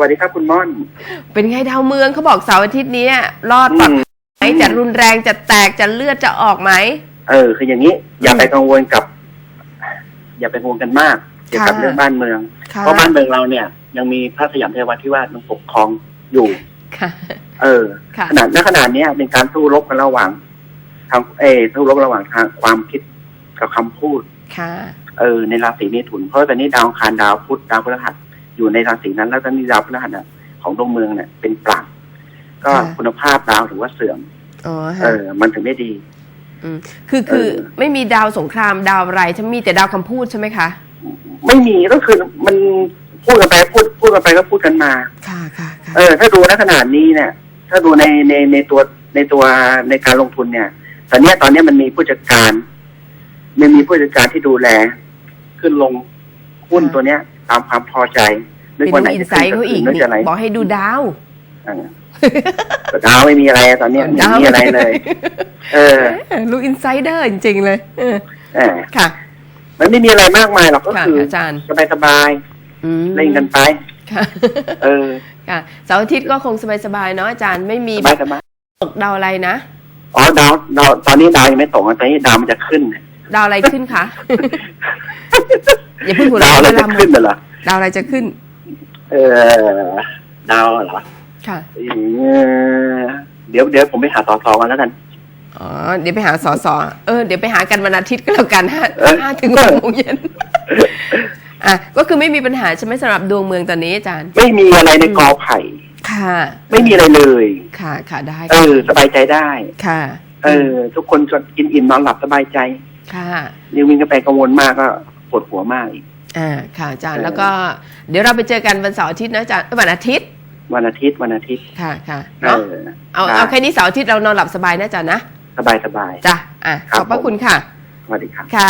วัสดีครับคุณม่อน เป็นไงดาวเมืองเขาบอกเสาร์อาทิตย์เนี้ยรอดปลอดภัยไหมจะรุนแรงจะแตกจะเลือดจะออกไหมเออ คืออย่างนี้ อย่าไปกังวลกับ อย่าไปกังวลกันมากเกี่ยวกับค่ะเรื่องบ้านเมืองค่ะเพราะบ้านเมืองเราเนี่ย ยังมีพระสยามเทวาธิราชยังปกครองอยู่ค่ะเออค่ะขนาดณขนาดเนี้ยเป็นการสู้รบกันระหว่างทางเออสู้รบระหว่างทางความคิดกับคำพูดค่ะเออในราศีเมถุนเพราะตอนนี้ดาวอังคารดาวพุธดาวพฤหัส อยู่ในราศีนั้น แล้วตอนนี้ดาวพฤหัสน่ะของดวงเมืองเนี่ยเป็นปลักก็ค่ะคุณภาพดาวถือว่าเสื่อมอ๋อเอฮะอมันถึงได้ดีมคือคือเออไม่มีดาวสงครามดาวอะไรจะมีแต่ดาวคำพูดใช่ไหมคะ ไม่มีก็คือมันพูดกันไปพูดพูดกันไปก็พูดกันมาค่ะค่ะค่ะเออ ถ้าดูณขนาดนี้เนี่ย ถ้าดูในในในตัวในตัวในการลงทุนเนี่ยตอนเนี้ยตอนเนี้ยมันมีผู้จัดการ มันมีผู้จัดการที่ดูแล ขึ้นลงหุ้นตัวเนี้ย ตามความพอใจนึกเป็นว่าไหนอินจะไซขึ้นต์ก็เขาขึ้อีนกนึกนี่จะอะไรบอกให้ดูดาวเออแต่ดาวไม่มีอะไรตอนเนี้ยไม่ดาวมีอะไรเลย เออลูกอินไซเดอร์จริง ๆ เลยเออเออค่ะ มันไม่มีอะไรมากมายหรอกก็ค่ะคืออาจารย์สบายสบายอืมๆเล่นกันไปค่ะเออค่ะเสาร์อาทิตย์ก็คงสบายๆเนาะอาจารย์ไม่มีสบายสบายตกดาวอะไรนะอ๋อดาวดาวตอนนี้ดาวยังไม่ตกอะตอนนี้ดาวมันจะขึ้นดาวอะไรขึ้นคะ อย่าเพิ่งหัวดาเราะวอะไรเวจะลาหมขึ้ดนน่ะเหรอดาวอะไรจะขึ้น เออดาวเหรอค่ะ เออเดี๋ยวเดี๋ยวผมไปหาต่อซองกันแล้วกัน อ๋อ เดี๋ยวไปหาสอสอเออ เดี๋ยวไปหากันวันอาทิตย์ก็แล้วกันห้าเออห้าถึงหกโมงเย็น อะ ก็คือไม่มีปัญหาใช่ไหมสำหรับดวงเมืองตอนนี้อาจารย์ ไม่มีอะไรในกอไผ่ ค่ะ ไม่มีอะไรเลย ค่ะ ค่ะ ได้เออสบายใจได้ ค่ะ เออ ทุกคนก็กินอิ่มนอนหลับสบายใจค่ะยังวิ่งกันไปกังวลมากก็ ปวดหัวมากอีกอ่าค่ะอาจารย์เออแล้วก็เดี๋ยวเราไปเจอกันวันเสาร์อาทิตย์นะอาจารย์เอ้ยวันอาทิตย์ วันอาทิตย์วันอาทิตย์ค่ะค่ะเอเนาะอเอาได้เอาแค่นี้เสาร์อาทิตย์เรานอนหลับสบายนะอาจารย์นะสบายสบายจ้ะอะครัขบอบพระผมคุณค่ะสวัสดีครับค่ะ